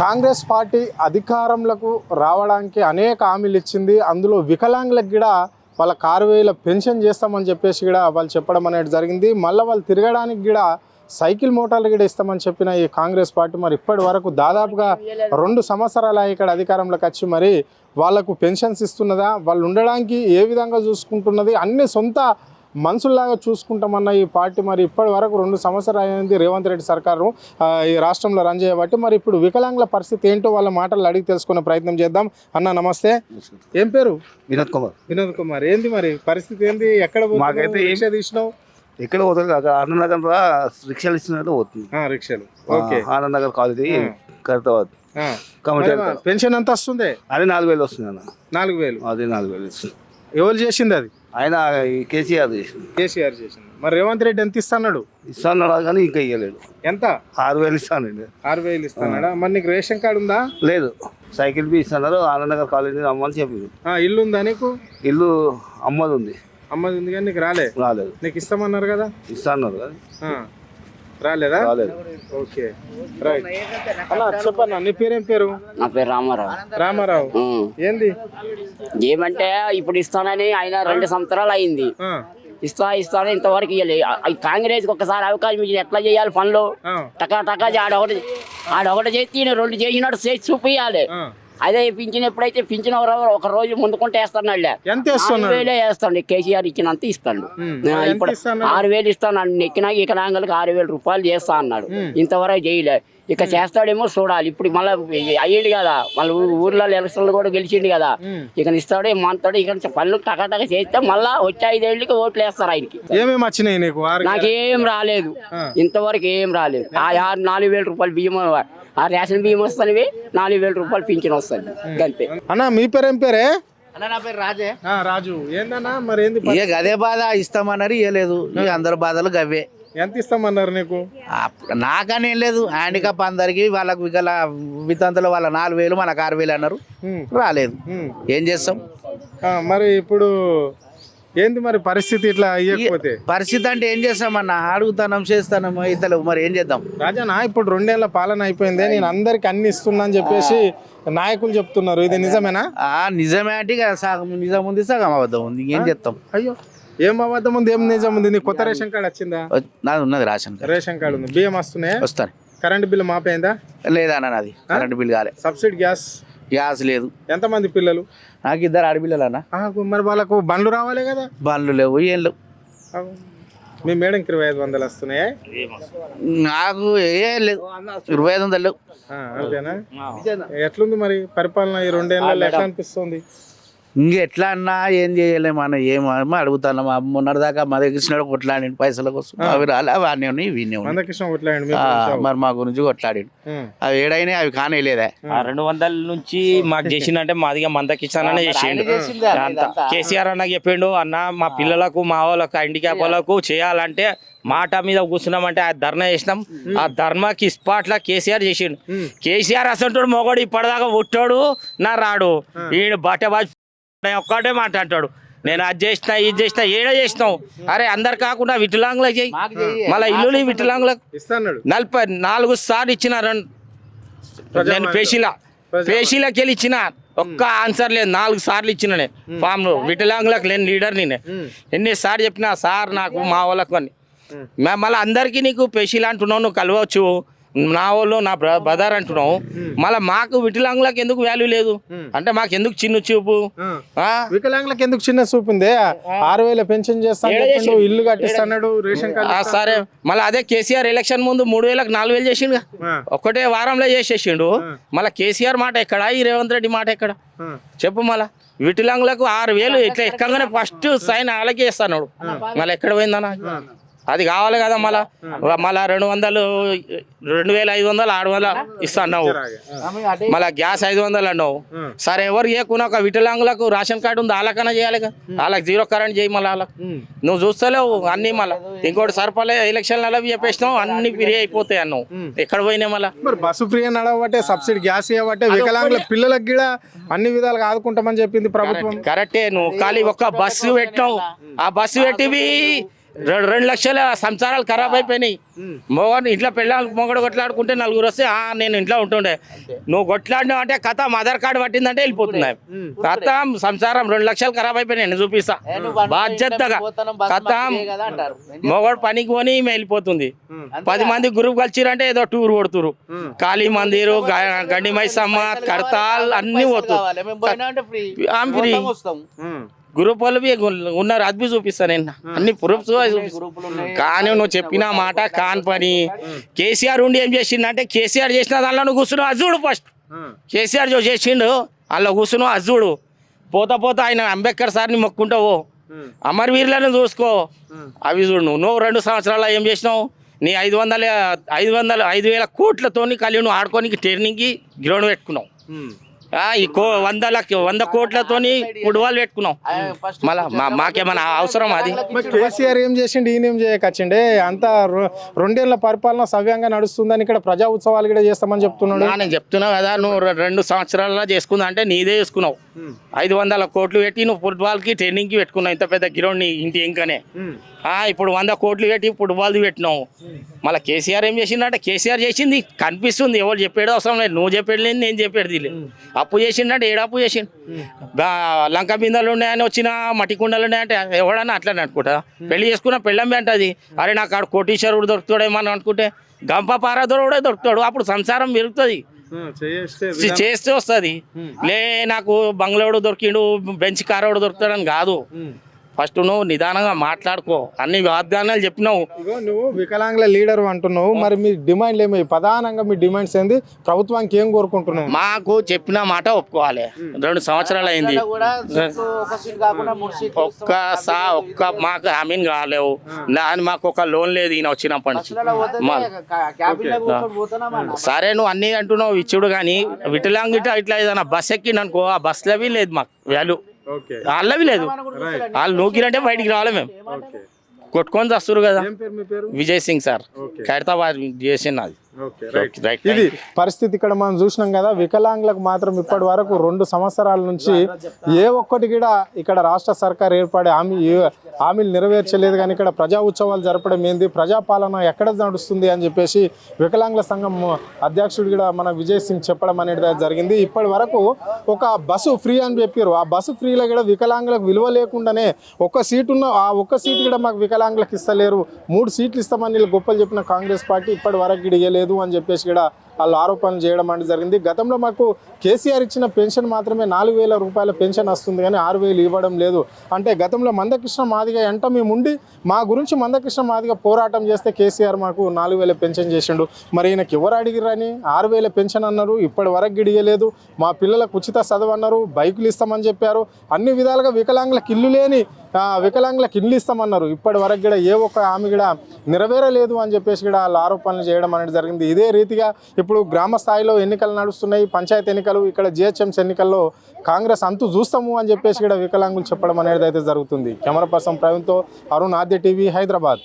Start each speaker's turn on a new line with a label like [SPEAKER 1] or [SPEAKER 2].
[SPEAKER 1] Congress party అధికారంలోకి రావడానికి అనేక హామీలు ఇచ్చింది. అందులో వికలాంగులకు కూడా వాళ్ళ కారు వేల పెన్షన్ చేస్తామని చెప్పేసి కూడా వాళ్ళు చెప్పడం అనేది జరిగింది. మళ్ళీ వాళ్ళు తిరగడానికి కూడా సైకిల్ మోటార్లు కూడా ఇస్తామని చెప్పిన ఈ కాంగ్రెస్ పార్టీ మరి ఇప్పటి వరకు దాదాపుగా రెండు సంవత్సరాల ఇక్కడ అధికారంలోకి వచ్చి మరి వాళ్ళకు పెన్షన్స్ ఇస్తున్నదా? వాళ్ళు ఉండడానికి ఏ విధంగా చూసుకుంటున్నది? అన్ని సొంత మనుషుల్లాగా చూసుకుంటామన్న ఈ పార్టీ మరి ఇప్పటి వరకు రెండు సంవత్సరాలు అయింది రేవంత్ రెడ్డి సర్కారు ఈ రాష్ట్రంలో రన్ చేయబట్టి మరి ఇప్పుడు వికలాంగుల పరిస్థితి ఏంటో వాళ్ళ మాటలు అడిగి తెలుసుకునే ప్రయత్నం చేద్దాం. అన్న నమస్తే. ఏం పేరు?
[SPEAKER 2] వినోద్ కుమార్.
[SPEAKER 1] వినోద్ కుమార్. ఏంది మరి? పరిస్థితి ఏంది? ఎక్కడ?
[SPEAKER 2] మాకైతే
[SPEAKER 1] తీసినావు?
[SPEAKER 2] ఎక్కడ పోతుంది కాక ఆనందనగర్ రిక్షాలు ఇస్తున్నట్టు పోతుంది.
[SPEAKER 1] రిక్షాలు. ఓకే.
[SPEAKER 2] ఆనందనగర్ కాలేజీ. కమిటీ
[SPEAKER 1] మరి పెన్షన్ ఎంత వస్తుంది?
[SPEAKER 2] అదే నాలుగు వేలు వస్తుంది అన్న.
[SPEAKER 1] నాలుగు వేలు.
[SPEAKER 2] అదే నాలుగు వేలు ఇస్తుంది
[SPEAKER 1] ఎవరు చేసింది అది?
[SPEAKER 2] ఆయన కేసీఆర్ చేసిండు.
[SPEAKER 1] కేసీఆర్ చేసింది మరి రేవంత్ రెడ్డి ఎంత ఇస్తున్నాడు?
[SPEAKER 2] ఇస్తాను కానీ ఇంకా ఇవ్వలేడు
[SPEAKER 1] ఎంత?
[SPEAKER 2] ఆరు వేలు ఇస్తానండి.
[SPEAKER 1] ఆరు వేలు ఇస్తున్నాడా? మరి నీకు రేషన్ కార్డు ఉందా?
[SPEAKER 2] లేదు. సైకిల్ బి ఇస్తున్నారు. ఆనందనగర్ కాలేజీ అమ్మని చెప్పింది
[SPEAKER 1] ఇల్లు ఉందా నీకు?
[SPEAKER 2] ఇల్లు అమ్మది ఉంది.
[SPEAKER 1] అమ్మది ఉంది కానీ నీకు రాలే.
[SPEAKER 2] రాలేదు.
[SPEAKER 1] నీకు ఇస్తామన్నారు కదా?
[SPEAKER 2] ఇస్తాన్నారు
[SPEAKER 1] ఆ. రాలేదా?
[SPEAKER 2] రాలేదు.
[SPEAKER 1] ఓకే. రైట్ అలా చెప్పన్న నీ పేరేం పేరు?
[SPEAKER 3] నా పేరు రామారావు.
[SPEAKER 1] రామారావు. ఏంది?
[SPEAKER 3] ఏమంటే ఇప్పుడు ఇస్తానని ఆయన రెండు సంవత్సరాలు అయింది. ఇస్తా ఇస్తానని ఇంతవరకు ఇవ్వలే కాంగ్రెస్ ఒకసారి అవకాశం ఇచ్చి ఎట్లా చేయాలి పనులు? టకా టకా ఆడొకటి ఆడొకటి చేసి ఈయన రెండు చేసినట్టు చేసి చూపించాలి. అదే పింఛన్ ఎప్పుడైతే పింఛన్ ఎవరెవరు ఒక రోజు ముందుకుంటే వేస్తాడు
[SPEAKER 1] ఎంత
[SPEAKER 3] వేలే వేస్తాడు కేసీఆర్ ఇచ్చినంత ఇస్తాడు. ఇప్పుడు? ఆరు వేలు ఇస్తాను నెక్కినాక వికలాంగులకు ఆరు వేలు రూపాయలు చేస్తా అన్నాడు. ఇంతవరకు చేయలే. ఇక చేస్తాడేమో చూడాలి. ఇప్పుడు మళ్ళీ అయ్యిండు కదా. మళ్ళీ ఊర్లో ఎలక్షన్లు కూడా గెలిచిండు కదా. ఇక ఇస్తాడు ఏమంటాడు ఇక పనులు టకాటక చేస్తే మళ్ళా వచ్చే ఐదేళ్ళకి ఓట్లు వేస్తారు ఆయనకి.
[SPEAKER 1] ఏమేమి వచ్చినాయి నీకు?
[SPEAKER 3] రాలేదు. ఇంతవరకు ఏం రాలేదు. ఆ ఆరు నాలుగు వేల రూపాయలు బియ్యం ఆ రేషన్ బియ్యం వస్తానివి నాలుగు వేల రూపాయలు పింఛన్ వస్తుంది. అంతే
[SPEAKER 1] అన్న మీ పేరేం పేరే?
[SPEAKER 4] అన్న నా పేరు రాజే.
[SPEAKER 1] ఆ, రాజు. ఏందన్నా మరి ఏంది
[SPEAKER 4] ఇక గదే బాధ ఇస్తామన్నారు ఇవ్వలేదు అందరి బాధలు గవ్వే.
[SPEAKER 1] ఎంత ఇస్తామన్నారు నీకు?
[SPEAKER 4] నాకని ఏం లేదు. హ్యాండికాప్ అందరికి వాళ్ళకు వికల వితంతులు వాళ్ళ నాలుగు వేలు మనకు ఆరు వేలు అన్నారు. రాలేదు. ఏం చేస్తాం?
[SPEAKER 1] ఆ, మరి ఇప్పుడు ఏంది మరి పరిస్థితి ఇట్లా అయ్యకపోతే?
[SPEAKER 4] పరిస్థితి అంటే ఏం చేస్తామన్న అడుగుతానం చేస్తానం ఇతలు మరి ఏం చేద్దాం?
[SPEAKER 1] రాజానా ఇప్పుడు రెండేళ్ళ పాలన అయిపోయింది. నేను అందరికి అన్ని ఇస్తున్నా అని చెప్పేసి నాయకులు చెప్తున్నారు. ఇది నిజమేనా?
[SPEAKER 4] ఆ నిజమే అంటే సగం నిజం ఉంది సగం అబద్ధం ఉంది. ఏం చేస్తాం?
[SPEAKER 1] అయ్యో ఏం అబద్ధం ఉంది ఏం నిజం ఉంది? నీ కొత్త రేషన్ కార్డు వచ్చిందా?
[SPEAKER 4] నాది ఉన్నది రాషన్ కార్డు.
[SPEAKER 1] రేషన్ కార్డు ఉంది. బియ్యం వస్తున్నాయా?
[SPEAKER 4] వస్తాను
[SPEAKER 1] కరెంట్ బిల్లు మాపైందా
[SPEAKER 4] లేదన్న నాది. కరెంట్ బిల్ కాలే.
[SPEAKER 1] సబ్సిడీ గ్యాస్
[SPEAKER 4] గ్యాస్ లేదు.
[SPEAKER 1] ఎంతమంది పిల్లలు?
[SPEAKER 4] నాకు ఇద్దరు ఆడపిల్లలు అన్న.
[SPEAKER 1] ఆ, మరి వాళ్ళకు బండ్లు రావాలి కదా?
[SPEAKER 4] బండ్లు లేవు ఏం లేవు.
[SPEAKER 1] మీ మేడంకి ఇరవై ఐదు వందలు వస్తున్నాయా?
[SPEAKER 4] నాకు ఏం లేదు ఇరవై ఐదు వందలు లేవు.
[SPEAKER 1] అంతేనా? ఎట్లుంది మరి పరిపాలన ఈ రెండేళ్ళలో ఎట్లా అనిపిస్తుంది?
[SPEAKER 4] ఇంక ఎట్లా అన్నా ఏం చేయలేము అన్న ఏం అమ్మ అడుగుతాను మా మొన్నటిదాకా మా దగ్గర కొట్లాడి పైసల కోసం. అవి రాలే అవి అన్నీ ఇవి. మరి మా గురించి కొట్లాడి. అవి ఏడైనా అవి కానేలేదా.
[SPEAKER 5] ఆ రెండు వందల నుంచి మాకు చేసిండంటే మాదిగా మందకిచ్చాననే చేసిండు. అంత. కేసీఆర్ అన్న చెప్పిండు అన్న మా పిల్లలకు మా వాళ్ళకు హ్యాండిక్యాప్ వాళ్ళకు చేయాలంటే మాట మీద కూర్చున్నామంటే ఆ ధర్నా చేసినాం. ఆ ధర్మాకి స్పాట్ లా కేసీఆర్ చేసిండు. కేసీఆర్ అసంటాడు మొగడు ఇప్పటిదాకా పుట్టాడు నా రాడు. ఈయన బట్ట బాజు ఒక్కటే మాట అంటాడు నేను అది చేసిన ఇది చేసిన ఏడ చేసినావు? అరే అందరు కాకుండా విటులాంగులకు చేయి. మళ్ళీ ఇల్లు విటులాంగులకు నలభై నాలుగు సార్లు ఇచ్చిన రెండు నేను పేషీలా పేషీలకి వెళ్ళి ఇచ్చిన. ఒక్క ఆన్సర్ లేదు. నాలుగు సార్లు ఇచ్చిన ఫామ్ను వికలాంగులకు లేని లీడర్ నేను. ఎన్నిసార్లు చెప్పినా సార్ నాకు మా వాళ్ళకు అని. మే- మళ్ళీ అందరికీ నీకు పేషీలు అంటున్నావు నువ్వు కలవచ్చు. నా వాళ్ళు నా బ్ర- బ్రదర్ అంటున్నావు. మళ్ళీ మాకు వికలాంగులకు ఎందుకు వాల్యూ లేదు? అంటే మాకు ఎందుకు చిన్న చూపు?
[SPEAKER 1] వికలాంగులకు ఎందుకు చిన్న చూపు ఉంది? ఆరు వేల పెన్షన్
[SPEAKER 5] చేసిండు?
[SPEAKER 1] ఇల్లు కట్టిస్తాడు రేషన్ కార్డు
[SPEAKER 5] సరే. మళ్ళీ అదే కేసీఆర్ ఎలక్షన్ ముందు మూడు వేలకు నాలుగు వేలు చేసిండు
[SPEAKER 1] ఆ.
[SPEAKER 5] ఒక్కటే వారంలో చేసేసిండు. మళ్ళీ కేసీఆర్ మాట ఎక్కడ? ఈ రేవంత్ రెడ్డి మాట ఎక్కడ. చెప్పు మళ్ళా. విటిలాంగులకు ఆరు వేలు ఇట్లా ఎక్కగానే ఫస్ట్ సైన్ అలాగే ఇస్తాడు మళ్ళీ ఎక్కడ పోయిందన్న? అది కావాలి కదా మళ్ళా. మళ్ళా రెండు వందలు రెండు వేల ఐదు వందలు ఆరు వందలు ఇస్తా అన్నావు మళ్ళా గ్యాస్ ఐదు వందలు అన్నావు. సరే ఎవరు చేయకున్నా ఒక విటలాంగులకు రేషన్ కార్డు ఉంది వాళ్ళకన్నా చేయాలి కదా. వాళ్ళకి జీరో కరెంట్ చేయి మళ్ళీ వాళ్ళకి నువ్వు చూస్తలేవు అన్ని మళ్ళీ. ఇంకోటి సరిపలే ఎలక్షన్లు అలా చెప్పేసినావు అన్ని ఫ్రీ అయిపోతాయి అన్నావు. ఎక్కడ పోయినాయి మళ్ళా?
[SPEAKER 1] మరి బస్సు ఫ్రీ నడవబట్టే సబ్సిడీ గ్యాస్ ఇవ్వబట్టే వికలాంగుల పిల్లలకు కూడా అన్ని విధాలుగా ఆదుకుంటామని చెప్పింది ప్రభుత్వం.
[SPEAKER 5] కరెక్టే నువ్వు ఖాళీ ఒక్క బస్సు పెట్టినావు. ఆ బస్సు పెట్టివి రెండు రెండు లక్షల సంసారాలు ఖరాబ్ అయిపోయినాయి. మొగడు ఇంట్లో పెళ్ళాలి మొగడు కొట్లాడుకుంటే నలుగురు వస్తే "ఆ, నేను ఇంట్లో ఉంటుండే. నువ్వు కొట్లాడినావు అంటే కథ ఆధార్ కార్డు పట్టిందంటే వెళ్ళిపోతున్నాయి. కథ సంసారం రెండు లక్షలు ఖరాబ్ అయిపోయినాయి నేను చూపిస్తా. బాధ్యతగా. కథ మొగడు పనికి పోని వెళ్ళిపోతుంది. పది మంది గ్రూప్ కలిసిరంటే ఏదో టూర్ కొడుతురు. కాళీ మందిరు గ- గండి మైసమ్మ కడతాల్ అన్ని ఆమె ఫ్రీ గ్రూప్ వాళ్ళు ఉన్నారు. అది చూపిస్తాను నేను. అన్ని ప్రూఫ్స్ కానీ నువ్వు చెప్పిన మాట కాన్ పని కేసీఆర్ ఉండి ఏం చేసిండు అంటే కేసీఆర్ చేసిన దానిలో నువ్వు కూర్చున్నావు. అది చూడు ఫస్ట్ కేసీఆర్ చేసిండు అందులో కూర్చున్నావు. అది చూడు. పోతా పోతా ఆయన అంబేద్కర్ సార్ని మొక్కుంటావు అమరవీరులను చూసుకో. అవి చూడు నువ్వు. నువ్వు రెండు సంవత్సరాలు ఏం చేసినావు? నీ ఐదు వందల ఐదు వందల ఐదు వేల కోట్లతోని కలిగి నువ్వు ఆడుకోనికి ట్రైనింగ్కి గ్రౌండ్ పెట్టుకున్నావు. ఈ కో వంద లక్ష వంద కోట్లతోని ఫుట్బాల్ పెట్టుకున్నాం. మళ్ళా మా మాకేమైనా అవసరం అది?
[SPEAKER 1] కేసీఆర్ ఏం చేసిండు ఈయన ఏం చేయకచ్చిండే? అంత రెండేళ్ళ పరిపాలన సవ్యంగా నడుస్తుందని ఇక్కడ ప్రజా ఉత్సవాలు కూడా చేస్తామని చెప్తున్నాడు.
[SPEAKER 5] నా నేను చెప్తున్నా కదా నువ్వు రెండు సంవత్సరాల చేసుకుందా అంటే నీదే చేసుకున్నావు. ఐదు వందల కోట్లు పెట్టి నువ్వు ఫుట్బాల్కి ట్రైనింగ్కి పెట్టుకున్నావు. ఇంత పెద్ద గ్రౌండ్ నీ ఇంటి ఇంకనే. ఆ, ఇప్పుడు వంద కోట్లు పెట్టి ఫుట్బాల్ది పెట్టినావు. మళ్ళీ కేసీఆర్ ఏం చేసిందంటే కేసీఆర్ చేసింది కనిపిస్తుంది. ఎవరు చెప్పేది అవసరం లేదు. నువ్వు చెప్పేది లేదు నేను చెప్పేది లేదు. అప్పు చేసిండంటే ఏడు అప్పు చేసిండు. లంక బిందెలు ఉన్నాయని వచ్చిన మట్టి కుండలు ఉన్నాయంటే ఎవడన్నా అట్లనే అనుకుంటా. పెళ్ళి చేసుకున్న పెళ్ళంబి అంటది. అరే నాకు ఆడు కోటీశ్వరుడు దొరుకుతాడేమని అనుకుంటే గంప పారదోడు దొరుకుతాడు. అప్పుడు సంసారం పెరుగుతుంది. చేస్తే వస్తుంది. లే నాకు బంగ్లాడు దొరికిండు బెంచ్ కారోడు దొరుకుతాడని కాదు. ఫస్ట్ నువ్వు నిదానంగా మాట్లాడుకో. అన్ని వాగ్దానాలు చెప్పినావు.
[SPEAKER 1] ఇగో నువ్వు వికలాంగుల లీడర్ అంటున్నావు. మరి మీ డిమాండ్లు ఏమి? ప్రధానంగా మీ డిమాండ్స్ ఏంది? ప్రభుత్వానికి ఏం కోరుకుంటున్నావు?
[SPEAKER 5] మాకు చెప్పిన మాట ఒప్పుకోవాలి. రెండు సంవత్సరాలు అయింది.
[SPEAKER 4] ఒక సీట్ కాకుండా మూడు సీట్లు
[SPEAKER 5] ఒక్క సా ఒక్క మాకు హామీని కాలేవు. దాని మాకు ఒక లోన్ లేదు ఈయన వచ్చినప్పటి నుంచి. సరే నువ్వు అన్ని అంటున్నావు ఇచ్చుడు కానీ విటలాంగ్ ఇట్లా ఇట్లా ఏదైనా బస్ ఎక్కిండనుకో ఆ బస్సులవి లేదు మాకు వాల్యూ. వాళ్ళవి లేదు. వాళ్ళు నూకిరంటే బయటికి రావాలి మేము. కొట్టుకొని వస్తారు కదా. విజయ్ సింగ్ సార్. ఖైరతాబాద్ చేసిన అది
[SPEAKER 1] ఇది పరిస్థితి ఇక్కడ మనం చూసినాం కదా వికలాంగులకు మాత్రం ఇప్పటి వరకు రెండు సంవత్సరాల నుంచి ఏ ఒక్కటి కూడా ఇక్కడ రాష్ట్ర సర్కార్ ఏర్పడే హామీ హామీలు నెరవేర్చలేదు కానీ ఇక్కడ ప్రజా ఉత్సవాలు జరపడం ఏంది ప్రజాపాలన ఎక్కడ నడుస్తుంది అని చెప్పేసి వికలాంగుల సంఘం అధ్యక్షుడు కూడా మన విజయ్ సింగ్ చెప్పడం అనేది జరిగింది. ఇప్పటి వరకు ఒక బస్సు ఫ్రీ అని చెప్పారు. ఆ బస్సు ఫ్రీలో కూడా వికలాంగులకు విలువ లేకుండానే ఒక్క సీటు ఉన్న ఆ ఒక్క సీటు కూడా మాకు వికలాంగులకు ఇస్తలేరు. మూడు సీట్లు ఇస్తామని వీళ్ళు గొప్పలు చెప్పిన కాంగ్రెస్ పార్టీ ఇప్పటి వరకు కూడా లేదు అని చెప్పేసి కూడా వాళ్ళు ఆరోపణలు చేయడం అనేది జరిగింది. గతంలో మాకు కేసీఆర్ ఇచ్చిన పెన్షన్ మాత్రమే నాలుగు వేల రూపాయల పెన్షన్ వస్తుంది కానీ ఆరు వేలు ఇవ్వడం లేదు. అంటే గతంలో మందకృష్ణ మాదిగ ఎంట మేము ఉండి మా గురించి మందకృష్ణ మాదిగ పోరాటం చేస్తే కేసీఆర్ మాకు నాలుగు వేల పెన్షన్ చేసిండు. మరి ఈయనకి ఎవరు అడిగిరని ఆరు వేల పెన్షన్ అన్నారు. ఇప్పటి వరకు గిడియలేదు. మా పిల్లలకు ఉచిత చదువు అన్నారు. బైకులు ఇస్తామని చెప్పారు. అన్ని విధాలుగా వికలాంగులకు ఇల్లు లేని వికలాంగులకు ఇల్లు ఇస్తామన్నారు. ఇప్పటి వరకు కూడా ఏ ఒక్క ఆమె కూడా నెరవేరలేదు అని చెప్పేసి కూడా వాళ్ళు ఆరోపణలు చేయడం అనేది జరిగింది. ఇదే రీతిగా ఇప్పుడు ఇప్పుడు గ్రామ స్థాయిలో ఎన్నికలు నడుస్తున్నాయి పంచాయతీ ఎన్నికలు ఇక్కడ జిహెచ్ఎంసీ ఎన్నికల్లో కాంగ్రెస్ అంతు చూస్తాము అని చెప్పేసి ఇక్కడ వికలాంగులు చెప్పడం అనేది అయితే జరుగుతుంది. కెమెరా పర్సన్ ప్రవీణ్తో అరుణ్ ఆద్య టీవీ హైదరాబాద్.